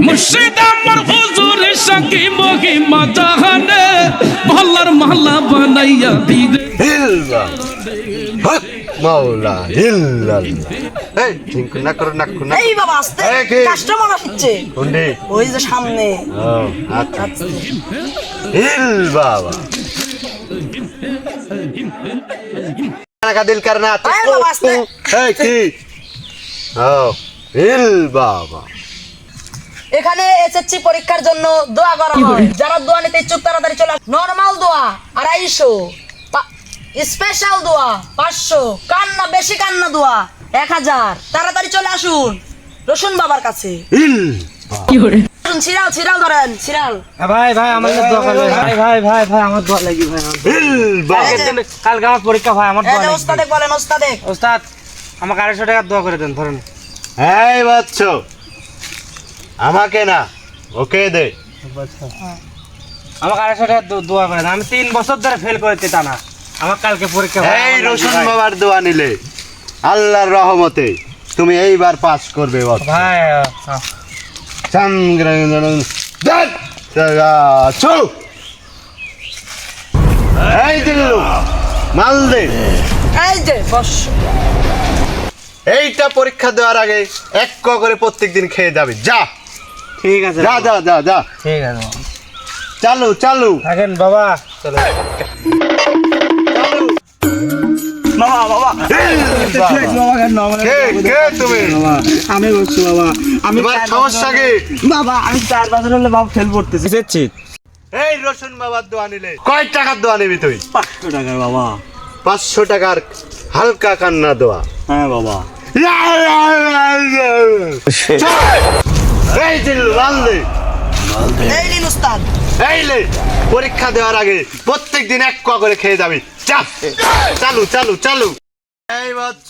মুর্শিদ আমার হুজুর সাকি মহিমা জাহানে মহল্লার মহল্লা বানাইয়া দিলে হিল্লা হক মাওলা হিল্লা এই ঠিক না করো না করো না এই বাবা আসতে এই কি? কাস্টমার আসছে কোনটি ওই যে সামনে ও আচ্ছা হিল বাবা का दिल करना আয় বাবা, আস্তে। है की ও হিল বাবা এখানে এসএসসি পরীক্ষার জন্য দোয়া করা হয়। যারা দোয়া নিতে ইচ্ছুক তাড়াতাড়ি চলে নরমাল দোয়া আড়াইশো। স্পেশাল দোয়া পাঁচশো। কান্না বেশি কান্না দোয়া এক হাজার। তাড়াতাড়ি চলে আসুন। রসুন বাবার কাছে। সিরাল সিরাল ধরেন সিরাল ভাই ভাই আমার দোয়া করবে ভাই ভাই ভাই ভাই আমার দোয়া লাগি ভাই কালকে আমার পরীক্ষা ভাই আমার দোয়া ওস্তাদে বলেন ওস্তাদে ওস্তাদ আমাকে আড়াইশো টাকা দোয়া করে দেন ধরেন। এই বাচ্চ। আমাকে না ওকে দে। আমাকে আড়াইশো টাকা দোয়া করে আমি তিন বছর ধরে ফেল করেছি তা না। আমার কালকে পরীক্ষা এই রসুন বাবার দোয়া নিলে আল্লাহর রহমতে তুমি এইবার পাস করবে ভাই এই দিল্লু মাল দে। এই যে বস। এইটা পরীক্ষা দেওয়ার আগে এক ক করে প্রত্যেকদিন খেয়ে যাবে। যা। ঠিক আছে যা যা যা যা। ঠিক আছে। চালু চালু। থাকেন বাবা। চলো। বাবা বাবা। কে কে তুমি? আমি বলছি বাবা। আমি সমস্যা কি বাবা আমি চার বছর হলে বাবা ফেল বুঝেছি এই রসুন বাবার দোয়া নিলে। কয় টাকার দোয়া নিবি তুই? পাঁচশো টাকার বাবা। পাঁচশো টাকার হালকা কান্না দোয়া। হ্যাঁ বাবা। এই নিন লে পরীক্ষা দেওয়ার আগে প্রত্যেক দিন এক ক করে খেয়ে যাবি। চালু চালু চালু। এই বচ্চ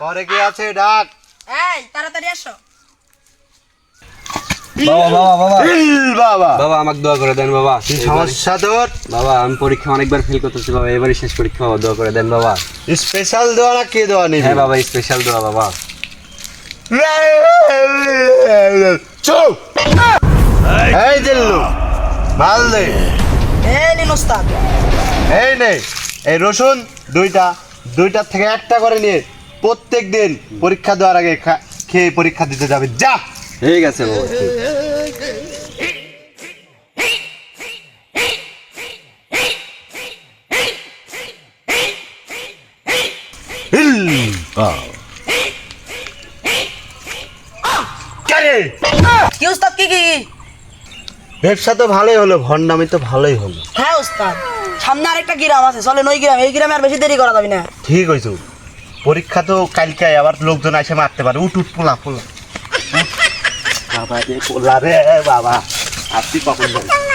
পরে কি আছে ডাক? এই তাড়াতাড়ি আসো। বাবা বাবা বাবা। বাবা। বাবা আমাকে দোয়া করে দেন বাবা। কি সমস্যা তোর? বাবা আমি পরীক্ষা অনেকবার ফেল করতেছি বাবা। এবারই শেষ পরীক্ষা বাবা দোয়া করে দেন বাবা। স্পেশাল দেওয়া না কে দেওয়া নিবি? হ্যাঁ বাবা স্পেশাল দোয়া বাবা। চুপ। এই। দিল্লু মাল দে এই নিন ওস্তাদ। এই নে এই রসুন দুইটা দুইটার থেকে একটা করে নিয়ে প্রত্যেক দিন পরীক্ষা দেওয়ার আগে খেয়ে পরীক্ষা দিতে যাবে। যা। ঠিক আছে বাবা কি ওস্তাদ কি কি? ব্যবসা তো ভালোই হলো ভণ্ডামি তো ভালোই হলো। হ্যাঁ ওস্তাদ সামনে আরেকটা গ্রাম আছে চলেন ওই গ্রাম এই গ্রামে আর বেশি দেরি করা যাবে না। ঠিক হয়েছে পরীক্ষা তো কালকে আবার লোকজন এসে মারতে পারে। উঠ উঠ পোলা পোলা। বাবা রে পোলা রে বাবা। আপনি কখন যাবেন